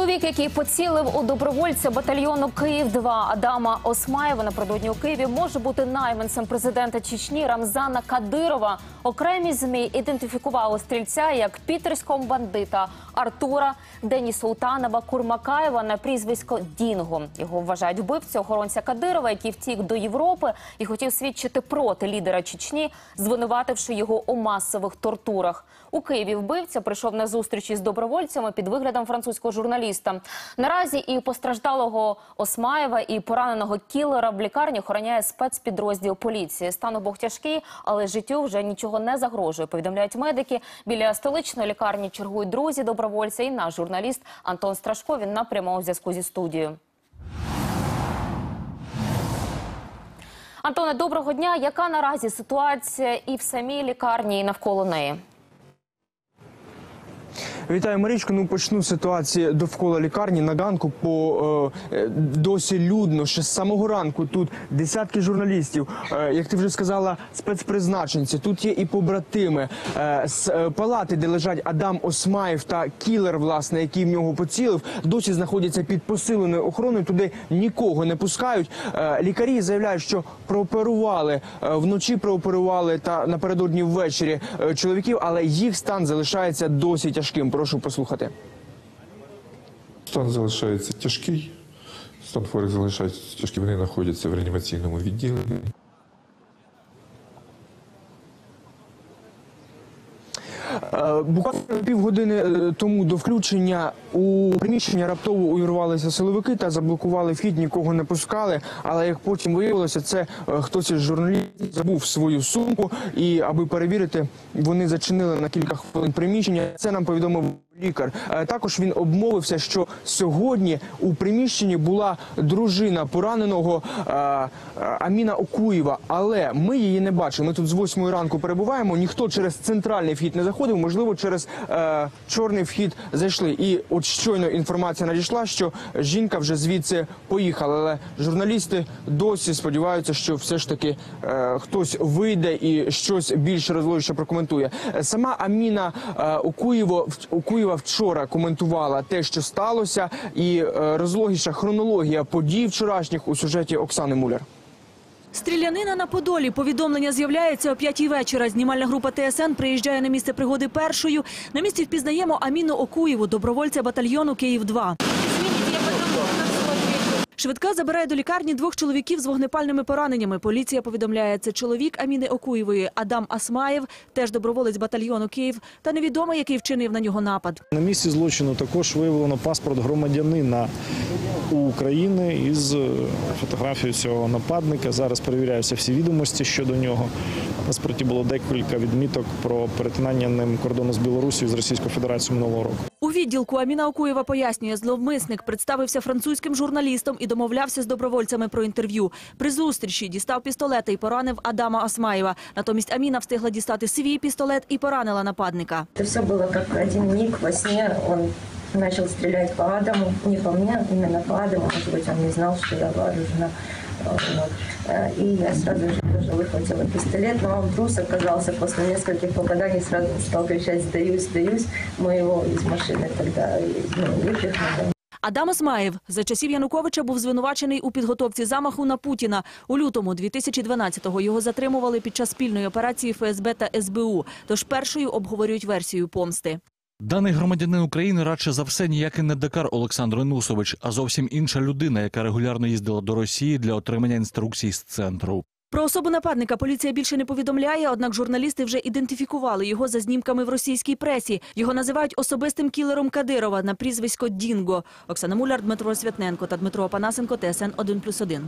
Чоловік, який поцілив у добровольця батальйону Київ 2 Адама Осмаєва напередодні у Києві, може бути найманцем президента Чечні Рамзана Кадирова. Окремі змі ідентифікували стрільця як пітерського бандита Артура Дені Султанова Курмакаєва на прізвисько Дінго. Його вважають вбивцю охоронця Кадирова, який втік до Європи і хотів свідчити проти лідера Чечні, звинувативши його у масових тортурах. У Києві вбивця прийшов на зустріч із добровольцями під виглядом французького журналіста. Наразі і постраждалого Осмаєва, і пораненого кілера в лікарні охороняє спецпідрозділ поліції. Стан обох тяжкий, але життю вже нічого не загрожує. Повідомляють медики. Біля столичної лікарні чергують друзі добровольця. І наш журналіст Антон Страшко. Він на прямому зв'язку зі студією. Антоне, доброго дня. Яка наразі ситуація і в самій лікарні, і навколо неї? Вітаю, Марічко. Ну почну з ситуації довкола лікарні на ганку. По е, досі людно. Ще з самого ранку тут десятки журналістів. Е, як ти вже сказала, спецпризначенці. Тут є і побратими е, з е, палати, де лежать Адам Осмаєв та кілер, власне, який в нього поцілив. Досі знаходяться під посиленою охороною. Туди нікого не пускають. Е, лікарі заявляють, що прооперували е, вночі, прооперували та напередодні ввечері е, чоловіків, але їх стан залишається досі тяжким. Прошу послухати. Стан залишається тяжкий. Стан хворих залишається тяжкий. Вони знаходяться в реанімаційному відділенні. Буквально півгодини е, тому до включення у приміщення раптово увірвалися силовики та заблокували вхід, нікого не пускали. Але як потім виявилося, це е, хтось із журналістів забув свою сумку, і аби перевірити, вони зачинили на кілька хвилин приміщення. Це нам повідомив лікар. Е, Також він обмовився, що сьогодні у приміщенні була дружина пораненого е, е, Аміна Окуєва, але ми її не бачили. Ми тут з 8 ранку перебуваємо. Ніхто через центральний вхід не заходив, можливо, через чорний вхід зайшли. І от щойно інформація надійшла, що жінка вже звідси поїхала. Але журналісти досі сподіваються, що все ж таки хтось вийде і щось більш розлогіше прокоментує. Сама Аміна е, Окуєво Окуєва вчора коментувала те, що сталося, і е, розлогіша хронологія подій вчорашніх у сюжеті Оксани Муляр. Стрілянина на Подолі. Повідомлення з'являється о п'ятій вечора. Знімальна група ТСН приїжджає на місце пригоди першою. На місці впізнаємо Аміну Окуєву, добровольця батальйону Київ-2. Швидка забирає до лікарні двох чоловіків з вогнепальними пораненнями. Поліція повідомляє, це чоловік Аміни Окуєвої Адам Асмаєв, теж доброволець батальйону Київ, та невідомо, який вчинив на нього напад. На місці злочину також виявлено паспорт громадянина України із е, фотографією цього нападника. Зараз перевіряються всі відомості щодо нього. На паспорті було декілька відміток про перетинання ним кордону з Білорусією з Російською Федерацією минулого року. У відділку Аміна Окуєва пояснює, зловмисник представився французьким журналістом і домовлявся з добровольцями про інтерв'ю. При зустрічі дістав пістолета і поранив Адама Асмаєва. Натомість Аміна встигла дістати свій пістолет і поранила нападника. Это все было как один миг во сне. Он начал стрелять по Адаму, не по мне, именно по Адаму. Может быть, он не знал, что я вооружена. Вот. Э, И я сразу же тоже выхватила пистолет, но он трус оказался после нескольких попаданий, сразу стал кричать «сдаюсь, сдаюсь». Мы его из машины тогда ну, выпихнули. Адам Осмаєв за часів Януковича був звинувачений у підготовці замаху на Путіна. У лютому 2012-го його затримували під час спільної операції ФСБ та СБУ. Тож першою обговорюють версію помсти. Даний громадянин України радше за все ніякий не Дакар Олександр Нусович, а зовсім інша людина, яка регулярно їздила до Росії для отримання інструкцій з центру. Про особу нападника поліція більше не повідомляє, однак журналісти вже ідентифікували його за знімками в російській пресі. Його називають особистим кілером Кадирова на прізвисько Дінго. Оксана Муляр, Дмитро Святненко та Дмитро Опанасенко, ТСН 1+,1.